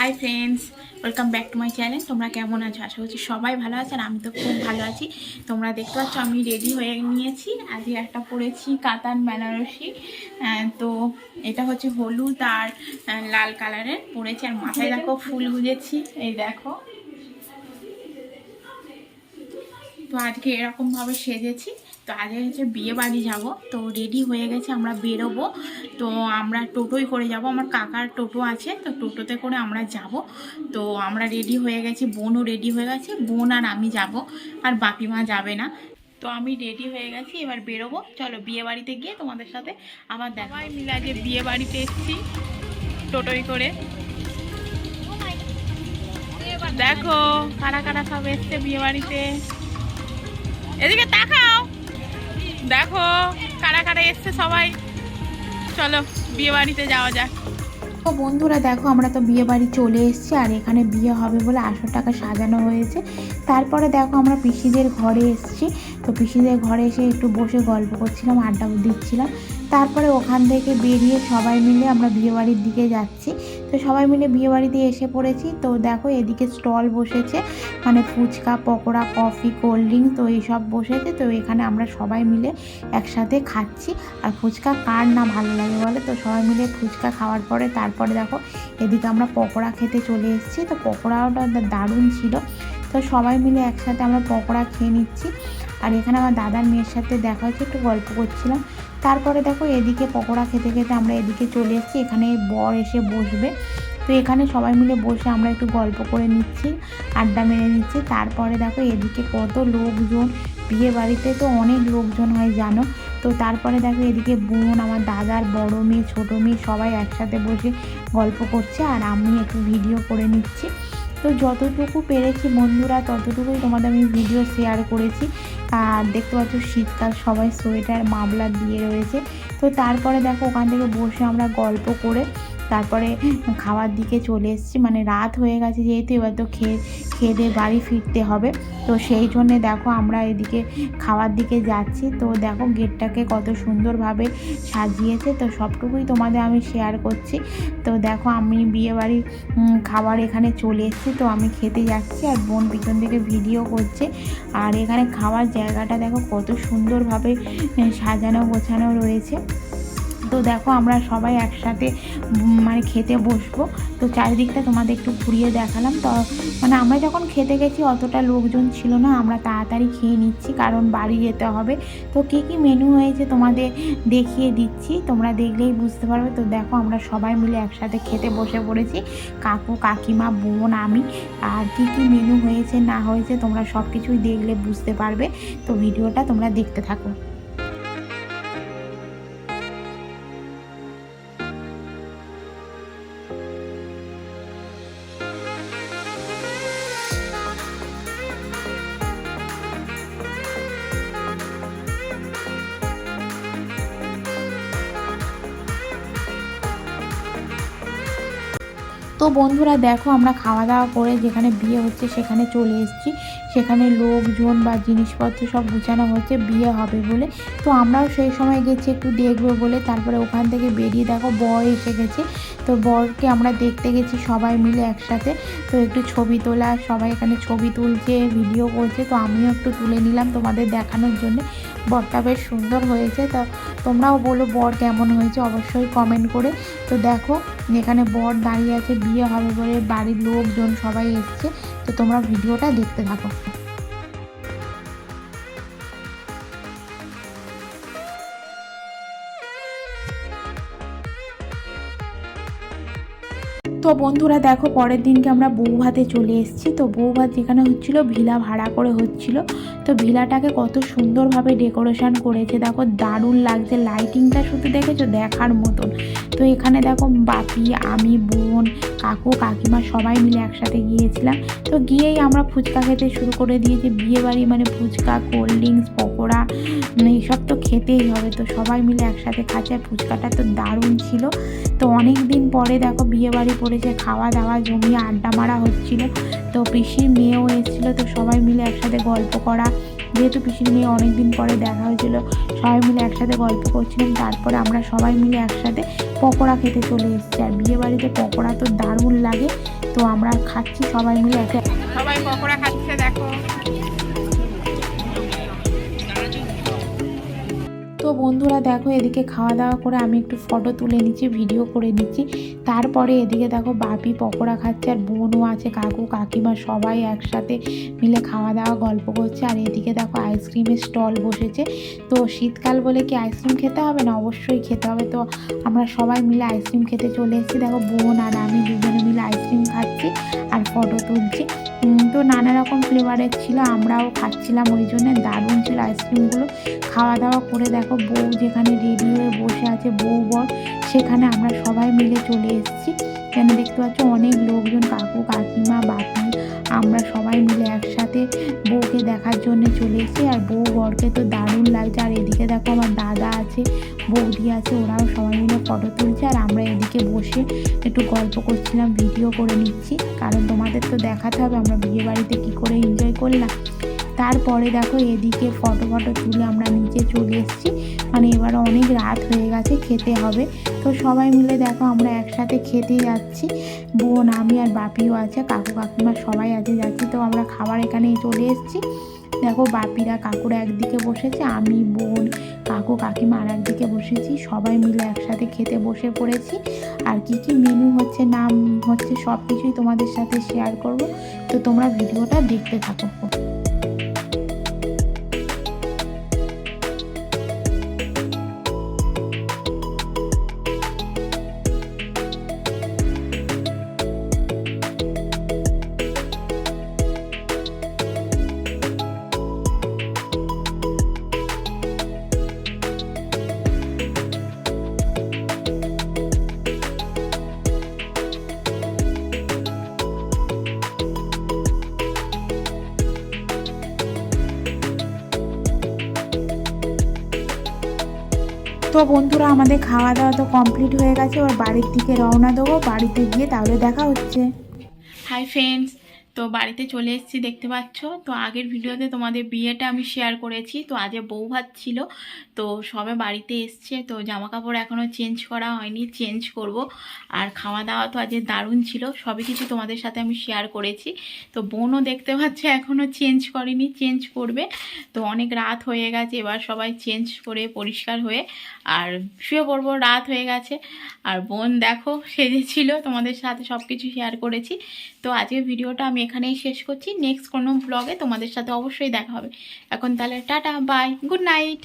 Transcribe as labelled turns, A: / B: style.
A: Hi friends welcome back to my channel তোমরা কেমন আছো? আশা করছি সবাই ভালো আছে আর আমি তো খুব ভালো আছি। তোমরা দেখতে পাচ্ছ, আমি রেডি হয়ে নিয়েছি। আজকে একটা পরেছি কাতান বেনারসি। তো এটা হচ্ছে হলুদ আর লাল কালারের পরেছি আর মাথায় দেখো ফুল গুজেছি এই দেখো। তো আজকে এরকমভাবে সেজেছি। তো আজকে হচ্ছে বিয়ে বাড়ি যাব। তো রেডি হয়ে গেছে, আমরা বেরোবো। তো আমরা টোটোই করে যাব। আমার কাকার টোটো আছে, তো টোটোতে করে আমরা যাব। তো আমরা রেডি হয়ে গেছি, বোনও রেডি হয়ে গেছে, বোন আর আমি যাব। আর বাপি মা যাবে না। তো আমি রেডি হয়ে গেছি, এবার বেরোবো। চলো বিয়ে বাড়িতে গিয়ে তোমাদের সাথে আবার দেখাই মিলে আজকে বিয়ে বাড়িতে এসেছি, টোটোই করে। দেখো, কারা কারা সব এসছে বিয়ে বাড়িতে। এদিকে তাকাও। দেখো, কারা কারা এসছে সবাই। চলো বিয়ে বাড়িতে যাওয়া যাক। তো বন্ধুরা, দেখো, আমরা তো বিয়ে বাড়ি চলে এসেছি, আর এখানে বিয়ে হবে বলে আসল টাকা সাজানো হয়েছে। তারপরে দেখো, আমরা পিসিদের ঘরে এসেছি। তো পিসিদের ঘরে এসে একটু বসে গল্প করছিলাম, আড্ডা দিচ্ছিলাম। তারপরে ওখান থেকে বেরিয়ে সবাই মিলে আমরা বিয়ে বাড়ির দিকে যাচ্ছি। তো সবাই মিলে বিয়ে বাড়িতে এসে পড়েছি। তো দেখো এদিকে স্টল বসেছে মানে fuchka, pakora, coffee, cold drink তো এইসব বসেছে। তো এখানে আমরা সবাই মিলে একসাথে খাচ্ছি। আর ফুচকা কার না ভালো লাগে বলে তো? সবাই মিলে ফুচকা খাওয়ার পরে তারপরে দেখো এদিকে আমরা পকোড়া খেতে চলে এসেছি। তো পকোড়াটা দারুণ ছিল। তো সবাই মিলে একসাথে আমরা পকোড়া খেয়ে নিচ্ছি। আর এখানে আমার দাদার মেয়ের সাথে দেখা হচ্ছে একটু গল্প করছিলাম। তারপরে দেখো এদিকে পকোড়া খেতে খেতে আমরা এদিকে চলে এসেছি। এখানে বর এসে বসবে। তো এখানে সবাই মিলে বসে আমরা একটু গল্প করে নিচ্ছি, আড্ডা মেরে নিচ্ছি। তারপরে দেখো এদিকে কত লোকজন। বিয়ে বাড়িতে তো অনেক লোকজন হয়, জানো? তো তারপরে দেখো এদিকে বোন, আমার দাদার বড় মেয়ে, ছোটো মেয়ে সবাই একসাথে বসে গল্প করছে। আর আমি একটু ভিডিও করে নিচ্ছি। তো যতটুকু পেরেছি বন্ধুরা, ততটুকুই তোমাদের আমি ভিডিও শেয়ার করেছি। আর দেখতে পাচ্ছ শীতকাল, সবাই সোয়েটার মামলা দিয়ে রয়েছে। তো তারপরে দেখো ওখান থেকে বসে আমরা গল্প করে তারপরে খাওয়ার দিকে চলে এসেছি। মানে রাত হয়ে গেছে যেহেতু এবার তো খেয়ে খেয়ে দিয়ে বাড়ি ফিরতে হবে। তো সেই জন্যে দেখো আমরা এদিকে খাওয়ার দিকে যাচ্ছি। তো দেখো গেটটাকে কত সুন্দরভাবে সাজিয়েছে। তো সবটুকুই তোমাদের আমি শেয়ার করছি। তো দেখো আমি বিয়েবাড়ির উম, খাবার এখানে চলে এসেছি। তো আমি খেতে যাচ্ছি আর বোন পিছন থেকে ভিডিও করছে। আর এখানে খাওয়ার জায়গাটা দেখো কত সুন্দরভাবে সাজানো গোছানো রয়েছে। তো দেখো আমরা সবাই একসাথে মানে খেতে বসবো। তো চারিদিকটা তোমাদের একটু ঘুরিয়ে দেখালাম। তো মানে আমরা যখন খেতে গেছি, অতটা লোকজন ছিল না। আমরা তাড়াতাড়ি খেয়ে নিচ্ছি, কারণ বাড়ি যেতে হবে। তো কী কী মেনু হয়েছে তোমাদের দেখিয়ে দিচ্ছি। তোমরা দেখলেই বুঝতে পারবে। তো দেখো, আমরা সবাই মিলে একসাথে খেতে বসে পড়েছি। কাকু, কাকিমা, বোন, আমি। আর কী কী মেনু হয়েছে, না হয়েছে, তোমরা সব কিছুই দেখলে বুঝতে পারবে। তো ভিডিওটা তোমরা দেখতে থাকো। তো বন্ধুরা দেখো, আমরা খাওয়া দাওয়া করে যেখানে বিয়ে হচ্ছে সেখানে চলে এসেছি। সেখানে লোকজন বা জিনিসপত্র সব গুছানো হচ্ছে, বিয়ে হবে বলে। তো আমরাও সেই সময় গেছি একটু দেখব বলে। তারপরে ওখান থেকে বেরিয়ে দেখো, বর এসে গেছে। তো বরকে আমরা দেখতে গেছি সবাই মিলে একসাথে। তো একটু ছবি তোলা, সবাই এখানে ছবি তুলছে ভিডিও করছে। তো আমিও একটু তুলে নিলাম তোমাদের দেখানোর জন্য। বরটা বেশ সুন্দর হয়েছে। তা তোমরাও বলো বর কেমন হয়েছে অবশ্যই কমেন্ট করে। তো দেখো এখানে বর দাঁড়িয়ে আছে, বিয়ে হবে বলে বাড়ির লোকজন সবাই এসছে। তো তোমরা ভিডিওটা দেখতে থাকো। তো বন্ধুরা দেখো, পরের দিনকে আমরা বউ ভাতে চলে এসেছি। তো বউ ভাত যেখানে হচ্ছিল, ভিলা ভাড়া করে হচ্ছিল।
B: তো ভিলাটাকে কত সুন্দরভাবে ডেকোরেশন করেছে। দেখো, দারুণ লাগছে। লাইটিংটা শুধু দেখেছ? দেখার মতন। তো এখানে দেখো, বাপি, আমি, বোন, কাকু, কাকিমা সবাই মিলে একসাথে গিয়েছিলাম। তো গিয়েই আমরা ফুচকা খেতে শুরু করে দিয়েছি। বিয়েবাড়ি মানে ফুচকা, কোল্ড ড্রিঙ্কস, পকোড়া হবে তো সবাই মিলে একসাথে খাচ্ছে, আর ফুচকাটা তো দারুণ ছিল। তো অনেক দিন পরে দেখো বিয়ে বাড়ি পড়েছে খাওয়া দাওয়া জমিয়ে আড্ডা মারা হচ্ছিল। তো পিসির মেয়েও এসেছিল, তো সবাই মিলে একসাথে গল্প করা। যেহেতু পিসির মেয়ে অনেক দিন পরে দেখা হয়েছিল, সবাই মিলে একসাথে গল্প করছিলাম। তারপরে আমরা সবাই মিলে একসাথে পকোড়া খেতে চলে এসেছি। আর বিয়ে বাড়িতে পকোড়া তো দারুণ লাগে, তো আমরা খাচ্ছি সবাই মিলে একটা তো বন্ধুরা দেখো, এদিকে খাওয়া দাওয়া করে আমি একটু ফটো তুলে নিচ্ছি ভিডিও করে নিচ্ছি। তারপরে এদিকে দেখো, বাপি পকোড়া খাচ্ছে আর বোনও আছে, কাকু, কাকিমা সবাই একসাথে মিলে খাওয়া দাওয়া গল্প করছে। আর এদিকে দেখো আইসক্রিমের স্টল বসেছে। তো শীতকাল বলে কি আইসক্রিম খেতে হবে না? অবশ্যই খেতে হবে। তো আমরা সবাই মিলে আইসক্রিম খেতে চলে এসেছি। দেখো, বোন আর আমি দুজনে মিলে আইসক্রিম খাচ্ছি আর ফটো তুলছি। উম, তো নানা রকম ফ্লেভারের ছিল আমরাও খাচ্ছিলাম ওই জন্য দারুণ ছিল আইসক্রিমগুলো খাওয়া দাওয়া করে দেখো বউ যেখানে রেডি হয়ে বসে আছে বউ বর সেখানে আমরা সবাই মিলে চলে এসেছি। কেন দেখতে পাচ্ছ অনেক লোকজন কাকু কাকিমা বাপি আমরা সবাই মিলে একসাথে বউকে দেখার জন্য চলে এসেছি। আর বউ বরকে তো দারুণ লাগছে। আর এদিকে দেখো আমার দাদা আছে, বৌদি আছে, ওরাও সবাই মিলে ফটো তুলছে। আর আমরা এদিকে বসে একটু গল্প করছিলাম ভিডিও করে নিচ্ছি। কারণ তোমাদের তো দেখাতে হবে, আমরা বিয়ে বাড়িতে কী করে এনজয় করলাম। তারপরে দেখো এদিকে ফটো ফটো তুলে আমরা নিচে চলে এসেছি। মানে এবার অনেক রাত হয়ে গেছে, খেতে হবে। তো সবাই মিলে দেখো আমরা একসাথে খেতে যাচ্ছি। বোন, আমি আর বাপিও আছে, কাকু কাকিমা সবাই আছে যাচ্ছি। তো আমরা খাবার এখানে চলে এসেছি। দেখো বাপিরা, কাকুরা একদিকে বসেছে, আমি, বোন, কাকু কাকিমা আর একদিকে বসেছি। সবাই মিলে একসাথে খেতে বসে পড়েছি। আর কি কি মেনু হচ্ছে, নাম হচ্ছে সব কিছুই তোমাদের সাথে শেয়ার করব। তো তোমরা ভিডিওটা দেখতে থাকো। তো বন্ধুরা, আমাদের খাওয়া দাওয়া তো কমপ্লিট হয়ে গেছে। ওর বাড়ির দিকে রওনা দেবো। বাড়িতে গিয়ে তাহলে দেখা হচ্ছে।
A: হাই ফ্রেন্ডস তো বাড়িতে চলে এসেছি, দেখতে পাচ্ছ। তো আগের ভিডিওতে তোমাদের বিয়েটা আমি শেয়ার করেছি। তো আজকে বউ ভাত ছিল। তো সবে বাড়িতে এসছে। তো জামা কাপড় এখনও চেঞ্জ করা হয়নি চেঞ্জ করব। আর খাওয়া দাওয়া তো আজকে দারুণ ছিল। সবই কিছু তোমাদের সাথে আমি শেয়ার করেছি। তো বোনও দেখতে পাচ্ছে এখনও চেঞ্জ করেনি চেঞ্জ করবে। তো অনেক রাত হয়ে গেছে, এবার সবাই চেঞ্জ করে পরিষ্কার হয়ে আর শুয়ে পড়ব, রাত হয়ে গেছে। আর বোন দেখো, সেজেছিল। তোমাদের সাথে সব কিছু শেয়ার করেছি। তো আজকের ভিডিওটা আমি এখানেই শেষ করছি। নেক্সট কোনো ব্লগে তোমাদের সাথে অবশ্যই দেখা হবে। এখন তাহলে টাটা বাই গুড নাইট